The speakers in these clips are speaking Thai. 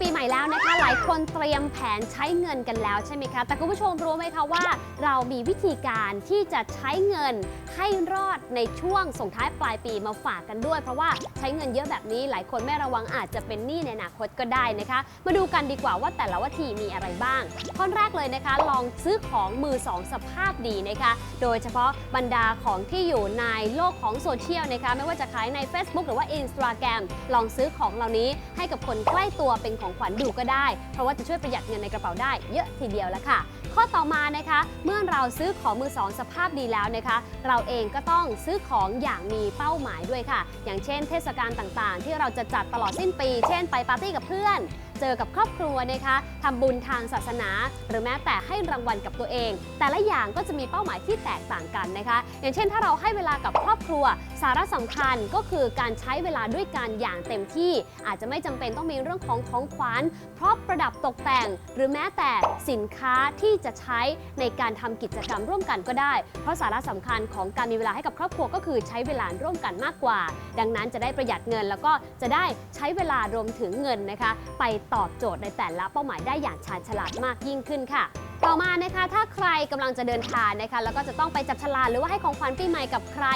ปีใหม่แล้วนะคะ หลายคนเตรียมแผนใช้เงินกันแล้วใช่ไหมคะ แต่คุณผู้ชมรู้ไหมคะว่า เรามีวิธีการที่จะใช้เงินให้รอดในช่วงส่งท้ายปลายปีมาฝากกันด้วย เพราะว่าใช้เงินเยอะแบบนี้ หลายคนไม่ระวังอาจจะเป็นหนี้ในอนาคตก็ได้นะคะ มาดูกันดีกว่าว่าแต่ละวิธีมีอะไรบ้างข้อแรกเลยนะคะ ลองซื้อของมือสองสภาพดีนะคะ โดยเฉพาะบรรดาของที่อยู่ในโลกของโซเชียลนะคะ ไม่ว่าจะขายใน Facebook หรือว่า Instagram ลองซื้อของเหล่านี้ให้กับคนใกล้ตัวเป็นของขวัญดูก็ได้ เพราะว่าจะช่วยประหยัดเงินในกระเป๋าได้เยอะทีเดียวแล้วค่ะ ข้อต่อมานะคะ เมื่อเราซื้อของมือสองสภาพดีแล้วนะคะ เราเองก็ต้องซื้อของอย่างมีเป้าหมายด้วยค่ะ อย่างเช่น เทศกาลต่างๆ ที่เราจะจัดตลอดสิ้นปี เช่นไปปาร์ตี้กับเพื่อน เจอกับครอบครัวนะคะทำบุญทางศาสนา หรือแม้แต่ให้รางวัลกับตัวเอง แต่ละอย่างก็จะมีเป้าหมายที่แตกต่างกันนะคะ อย่างเช่นถ้าเราให้เวลากับครอบครัว สาระสำคัญก็คือการใช้เวลาด้วยกันอย่างเต็มที่ อาจจะไม่จำเป็นต้องมีเรื่องของของขวัญพร็อพประดับตกแต่ง หรือแม้แต่สินค้าที่จะใช้ในการทำกิจกรรมร่วมกันก็ได้ เพราะสาระสำคัญของการมีเวลาให้กับครอบครัวก็คือใช้เวลาร่วมกันมากกว่า ดังนั้นจะได้ประหยัดเงินแล้วก็จะได้ใช้เวลารวมถึงเงินนะคะ ไปตอบโจทย์ในแต่ละเป้าหมายได้อย่างชาญฉลาดมากยิ่งขึ้นค่ะ ต่อมานะคะถ้าใครกำลังจะเดินทางนะคะ แล้วก็จะต้องไปจับฉลากหรือว่าให้ของขวัญปีใหม่กับใคร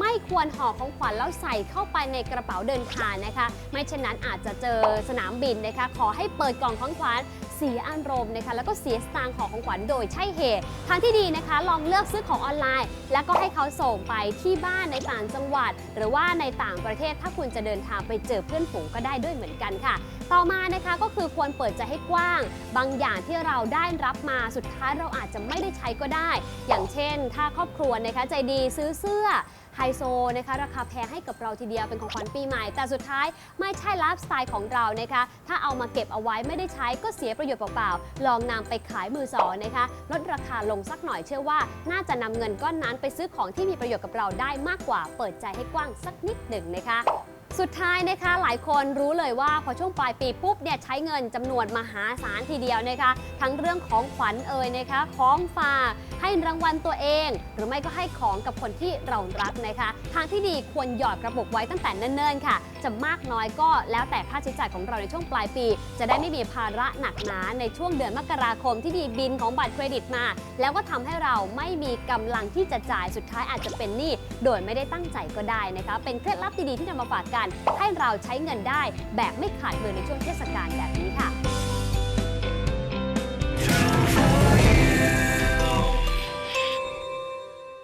ไม่ควรห่อของขวัญแล้วใส่เข้าไปในกระเป๋าเดินทางนะคะ ไม่เช่นนั้นอาจจะเจอสนามบินนะคะ ขอให้เปิดกล่องของขวัญเสียอารมณ์นะคะแล้วก็เสียสตางค์ของของขวัญโดยใช่เหตุทางที่ดีนะคะ ลองเลือกซื้อของออนไลน์ แล้วก็ให้เขาส่งไปที่บ้านในต่างจังหวัด หรือว่าในต่างประเทศถ้าคุณจะเดินทางไปเจอเพื่อนฝูงก็ได้ด้วยเหมือนกันค่ะ ต่อมานะคะก็คือควรเปิดใจให้กว้าง บางอย่างที่เราได้รับมาสุดท้ายเราอาจจะไม่ได้ใช้ก็ได้ อย่างเช่น ถ้าครอบครัวนะคะใจดีซื้อเสื้อไฮโซนะคะราคาแพงให้กับเราทีเดียวเป็นของขวัญปีใหม่ แต่สุดท้ายไม่ใช่ไลฟ์สไตล์ของเรานะคะ ถ้าเอามาเก็บเอาไว้ไม่ได้ใช้ก็เสียประโยชน์เปล่าๆ ลองนำไปขายมือสองนะคะลดราคาลงสักหน่อยเชื่อว่า น่าจะนำเงินก้อนนั้นไปซื้อของที่มีประโยชน์กับเราได้มากกว่า เปิดใจให้กว้างสักนิดหนึ่งนะคะ สุดท้ายนะคะหลายคนรู้เลยว่าพอช่วงปลายปีปุ๊บเนี่ยใช้เงินจำนวนมหาศาลทีเดียวนะคะ ทั้งเรื่องของขวัญเอ่ยนะคะของฝากให้รางวัลตัวเอง หรือไม่ก็ให้ของกับคนที่เรารักนะคะ ทางที่ดีควรหยอดกระปุกไว้ตั้งแต่เนิ่นๆค่ะ จะมากน้อยก็แล้วแต่ค่าใช้จ่ายของเราในช่วงปลายปี จะได้ไม่มีภาระหนักหนาในช่วงเดือนมกราคมที่มีบินของบัตรเครดิตมา แล้วก็ทำให้เราไม่มีกำลังที่จะจ่ายสุดท้ายอาจจะเป็นหนี้โดยไม่ได้ตั้งใจก็ได้นะคะเป็นเคล็ดลับดีๆที่นำมาฝากกันให้เราใช้เงินได้แบบไม่ขาดมือในช่วงเทศกาลแบบนี้ค่ะ